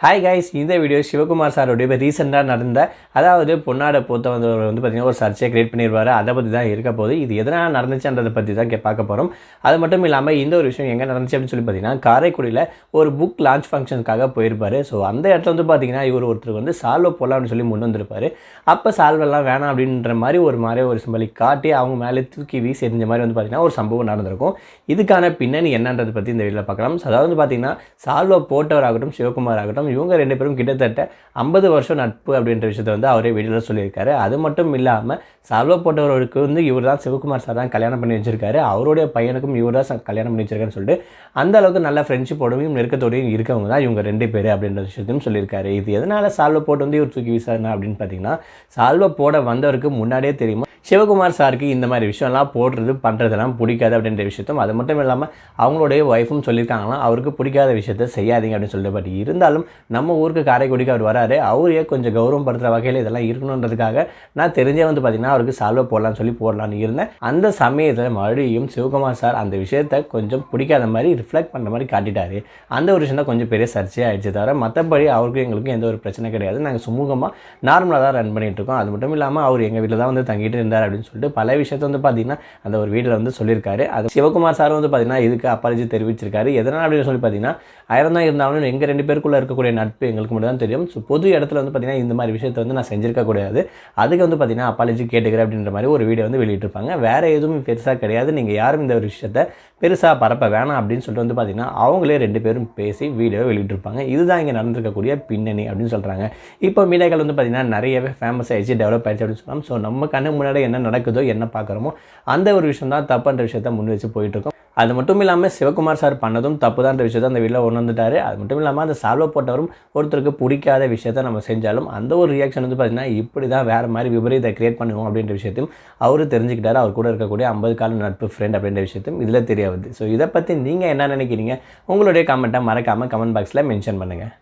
Hi guys இந்த video Sivakumar சாரோடைய இப்போ ரீசெண்டாக நடந்த அதாவது பொன்னாட போத்த வந்தவர் வந்து பார்த்திங்கன்னா ஒரு சர்ச்சையை கிரியேட் பண்ணியிருப்பார் அதை பற்றி தான் இருக்க போகுது. இது எதனால் நடந்துச்சுன்றதை பற்றி தான் கே பார்க்க போகிறோம் அது மட்டும் இல்லாமல் இந்த ஒரு விஷயம் எங்கே நடந்துச்சு அப்படின்னு சொல்லி பார்த்தீங்கன்னா காரைக்குடியில் ஒரு புக் லான்ச் ஃபங்க்ஷனுக்காக போயிருப்பார். ஸோ அந்த இடத்துல வந்து பார்த்தீங்கன்னா இவர் ஒருத்தர் வந்து சால்வோ போடலாம்னு சொல்லி முன் வந்திருப்பார். அப்போ சால்வெல்லாம் வேணாம் அப்படின்ற மாதிரி ஒரு மாதிரி ஒரு சிம்பலி காட்டி அவங்க மேலே தூக்கி வீசி எரிஞ்ச மாதிரி வந்து பார்த்திங்கன்னா ஒரு சம்பவம் நடந்திருக்கும். இதுக்கான பின்னணி என்னன்றதை பற்றி இந்த வீடியோவில் பார்க்கலாம். அதாவது வந்து பார்த்திங்கன்னா சால்வோ போட்டவராகட்டும் சிவகுமார் ஆகட்டும் இவங்க ரெண்டு பேரும் கிட்டத்தட்ட ஐம்பது வருஷம் நட்பு அப்படின்ற விஷயத்தை வந்து அவரே வீடியோவில் சொல்லியிருக்காரு. அது மட்டும் இல்லாமல் சால்வா போட்டவருக்கு வந்து இவர் தான் சிவகுமார் சார் தான் கல்யாணம் பண்ணி வச்சிருக்காரு. அவருடைய பையனுக்கும் இவர் தான் கல்யாணம் பண்ணி வச்சிருக்காருன்னு சொல்லிட்டு அந்த அளவுக்கு நல்ல ஃப்ரெண்ட்ஷிப்போடையும் நெருக்கத்தோடையும் இருக்கவங்க தான் இவங்க ரெண்டு பேர் அப்படின்ற விஷயத்தையும் சொல்லியிருக்காரு. இது எதனால் சால்வா போட்டு வந்து இவர் தூக்கி வீசாருனா அப்படின்னு பார்த்தீங்கன்னா சால்வா போட வந்தவருக்கு முன்னாடியே தெரியுமா? சிவகுமார் சாருக்கு இந்த மாதிரி விஷயம்லாம் போடுறது பண்ணுறதெல்லாம் பிடிக்காது அப்படின்ற விஷயத்தும் அது மட்டும் இல்லாமல் அவங்களுடைய ஒய்ஃபும் சொல்லியிருக்காங்களாம் அவருக்கு பிடிக்காத விஷயத்த செய்யாதீங்க அப்படின்னு சொல்லிட்டு பட் இருந்தாலும் நம்ம ஊருக்கு காரைக்குடிக்கு அவர் வராரு. அவரையே கொஞ்சம் கௌரவப்படுத்துகிற வகையில் இதெல்லாம் இருக்கணுன்றதுக்காக நான் தெரிஞ்சே வந்து பார்த்தீங்கன்னா அவருக்கு சால்வ போடலாம்னு சொல்லி போடலான்னு இருந்தேன். அந்த சமயத்தில் மறுபடியும் சிவகுமார் சார் அந்த விஷயத்த கொஞ்சம் பிடிக்காத மாதிரி ரிஃப்ளெக்ட் பண்ணுற மாதிரி காட்டிட்டாரு. அந்த ஒரு விஷயம் தான் கொஞ்சம் பெரிய சர்ச்சையாக ஆயிடுச்சு தவிர மற்றபடி அவருக்கும் எங்களுக்கும் எந்த ஒரு பிரச்சனை கிடையாது. நாங்கள் சுமூகமாக நார்மலாக தான் ரன் பண்ணிட்டு இருக்கோம். அது மட்டும் இல்லாமல் அவர் எங்கள் வீட்டில் தான் வந்து தங்கிட்டு இருந்தார் அப்படின்னு சொல்லிட்டு பல விஷயத்த வந்து பார்த்தீங்கன்னா அந்த ஒரு வீட்டில் வந்து சொல்லியிருக்காரு. அது சிவகுமார் சார் வந்து பார்த்தீங்கன்னா இதுக்கு அப்பாலஜி தெரிவிச்சிருக்காரு. எதனால் அப்படின்னு சொல்லி பார்த்தீங்கன்னா ஆயிரம் தான் இருந்தாலும் எங்கள் ரெண்டு பேருக்குள்ளே இருக்கக்கூடிய நட்பு எங்களுக்கு மட்டும் தான் தெரியும். ஸோ பொது இடத்துல வந்து பார்த்திங்கன்னா இந்த மாதிரி விஷயத்தை வந்து நான் செஞ்சிருக்க கூடாது. அதுக்கு வந்து பார்த்தீங்கன்னா அப்பாலஜி கேட்டுக்கிறேன் அப்படின்ற மாதிரி ஒரு வீடியோ வந்து வெளியிட்டிருப்பாங்க. வேறு எதுவும் பெருசாக கிடையாது. நீங்கள் யாரும் இந்த ஒரு விஷயத்தை பெருசாக பரப்ப வேணாம் அப்படின்னு சொல்லிட்டு வந்து பார்த்தீங்கன்னா அவங்களே ரெண்டு பேரும் பேசி வீடியோ வெளியிட்டிருப்பாங்க. இதுதான் இங்கே நடந்திருக்கக்கூடிய பின்னணி அப்படின்னு சொல்கிறாங்க இப்போ மீடியாக்கள் வந்து பார்த்தீங்கன்னா நிறையவே ஃபேமஸ் ஆகிடுச்சு டெவலப் ஆகிடுச்சு அப்படின்னு சொல்லலாம். ஸோ நம்ம கண்ணு முன்னாடி என்ன நடக்குதோ என்ன பார்க்குறோமோ அந்த ஒரு விஷயம் தான் தப்புன்ற விஷயத்த முன் வச்சு போயிட்டுருக்கோம் அது மட்டும் இல்லாமல் சிவகுமார் சார் பண்ணதும் தப்பு தான் விஷயத்தை அந்த வீட்டில் ஒன்று வந்துட்டார் அது மட்டும் இல்லாமல் அந்த சால்வை போட்டவரும் ஒருத்தருக்கு பிடிக்காத விஷயத்த நம்ம செஞ்சாலும் அந்த ஒரு ரியாக்ஷன் வந்து பார்த்தீங்கன்னா இப்படி தான் வேறு மாதிரி விபரீதத்தை கிரியேட் பண்ணுவோம் அப்படின்ற விஷயத்தையும் அவர் தெரிஞ்சுக்கிட்டாரு. அவர் கூட இருக்கக்கூடிய ஐம்பது கால நட்பு ஃப்ரெண்ட் அப்படின்ற விஷயத்தையும் இதில் தெரிய வருது. ஸோ இதை பற்றி நீங்கள் என்ன நினைக்கிறீங்க? உங்களுடைய கமெண்ட்டை மறக்காமல் கமெண்ட் பாக்ஸில் மென்ஷன் பண்ணுங்கள்